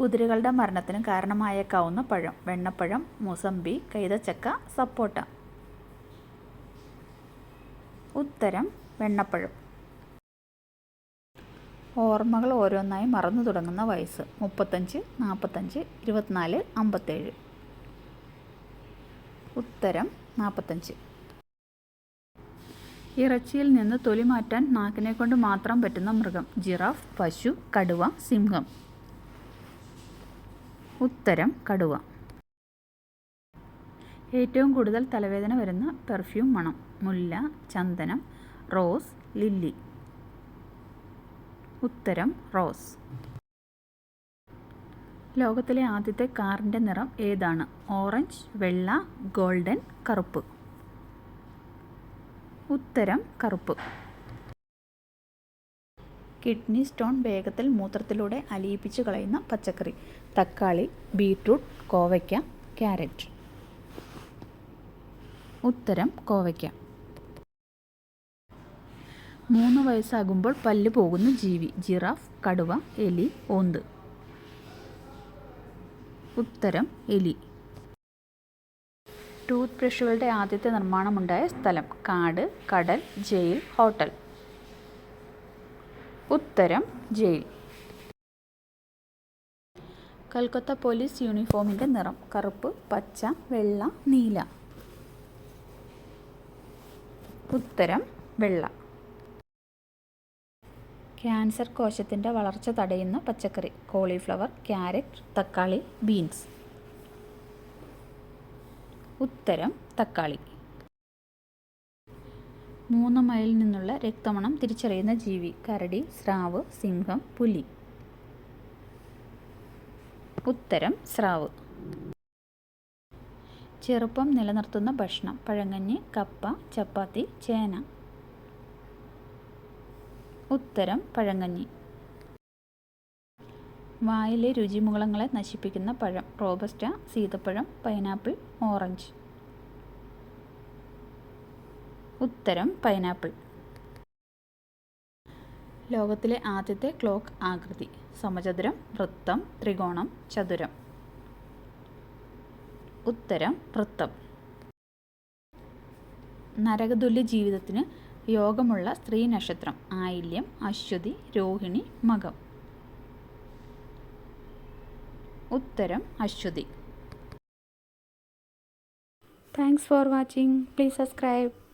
കുതിരകളുടെ മരണത്തിന് കാരണമായേക്കാവുന്ന പഴം. വെണ്ണപ്പഴം മുസമ്പി കൈതച്ചക്ക സപ്പോട്ട. ഉത്തരം വെണ്ണപ്പഴം. ഓർമ്മകൾ ഓരോന്നായി മറന്നു തുടങ്ങുന്ന വയസ്സ്. മുപ്പത്തഞ്ച് നാൽപ്പത്തഞ്ച് ഇരുപത്തിനാല് അമ്പത്തേഴ്. ഉത്തരം നാൽപ്പത്തഞ്ച് ഇറച്ചിയിൽ നിന്ന് തൊലി മാറ്റാൻ നാക്കിനെ കൊണ്ട് മാത്രം പറ്റുന്ന മൃഗം. ജിറാഫ് പശു കടുവ സിംഹം. ഉത്തരം കടുവ. ഏറ്റവും കൂടുതൽ തലവേദന വരുന്ന പെർഫ്യൂം മണം. മുല്ല ചന്ദനം റോസ് ലില്ലി ഉത്തരം റോസ് ലോകത്തിലെ ആദ്യത്തെ കാറിന്റെ നിറം ഏതാണ്? ഓറഞ്ച് വെള്ള ഗോൾഡൻ കറുപ്പ്. ഉത്തരം കറുപ്പ്. കിഡ്നി സ്റ്റോൺ വേഗത്തിൽ മൂത്രത്തിലൂടെ അലിയിപ്പിച്ച് കളയുന്ന പച്ചക്കറി. തക്കാളി ബീട്രൂട്ട് കോവയ്ക്ക ക്യാരറ്റ്. ഉത്തരം കോവയ്ക്ക. മൂന്ന് വയസ്സാകുമ്പോൾ പല്ല് പോകുന്ന ജീവി ജിറാഫ് കടുവ എലി ഓന്ത്. ഉത്തരം എലി. ടൂത്ത് ബ്രഷുകളുടെ ആദ്യത്തെ നിർമ്മാണമുണ്ടായ സ്ഥലം കാട് കടൽ ജയിൽ ഹോട്ടൽ. ഉത്തരം ജയിൽ. കൽക്കത്ത പോലീസ് യൂണിഫോമിന്റെ നിറം. കറുപ്പ് പച്ച വെള്ള നീല. ഉത്തരം വെള്ള. ക്യാൻസർ കോശത്തിന്റെ വളർച്ച തടയുന്ന പച്ചക്കറി. കോളിഫ്ലവർ ക്യാരറ്റ് തക്കാളി ബീൻസ്. ഉത്തരം തക്കാളി. മൂന്ന് മൈലിൽ നിന്നുള്ള രക്തമണം തിരിച്ചറിയുന്ന ജീവി കരടി സ്രാവ് സിംഹം പുലി. ഉത്തരം സ്രാവ്. ചെറുപ്പം നിലനിർത്തുന്ന ഭക്ഷണം പഴങ്ങഞ്ഞ് കപ്പ ചപ്പാത്തി ചേന. ഉത്തരം പഴങ്ങഞ്ഞി വായിലെ രുചിമുകളങ്ങളെ നശിപ്പിക്കുന്ന പഴം റോബസ്റ്റ സീതപ്പഴം പൈനാപ്പിൾ ഓറഞ്ച്. ഉത്തരം പൈനാപ്പിൾ. ലോകത്തിലെ ആദ്യത്തെ ക്ലോക്ക് ആകൃതി. സമചതുരം വൃത്തം ത്രികോണം ചതുരം. ഉത്തരം വൃത്തം. നരകതുല്യ ജീവിതത്തിന് യോഗമുള്ള സ്ത്രീ നക്ഷത്രം. ആയില്യം അശ്വതി രോഹിണി മകം. ഉത്തരം Ashwathi. Thanks for watching please subscribe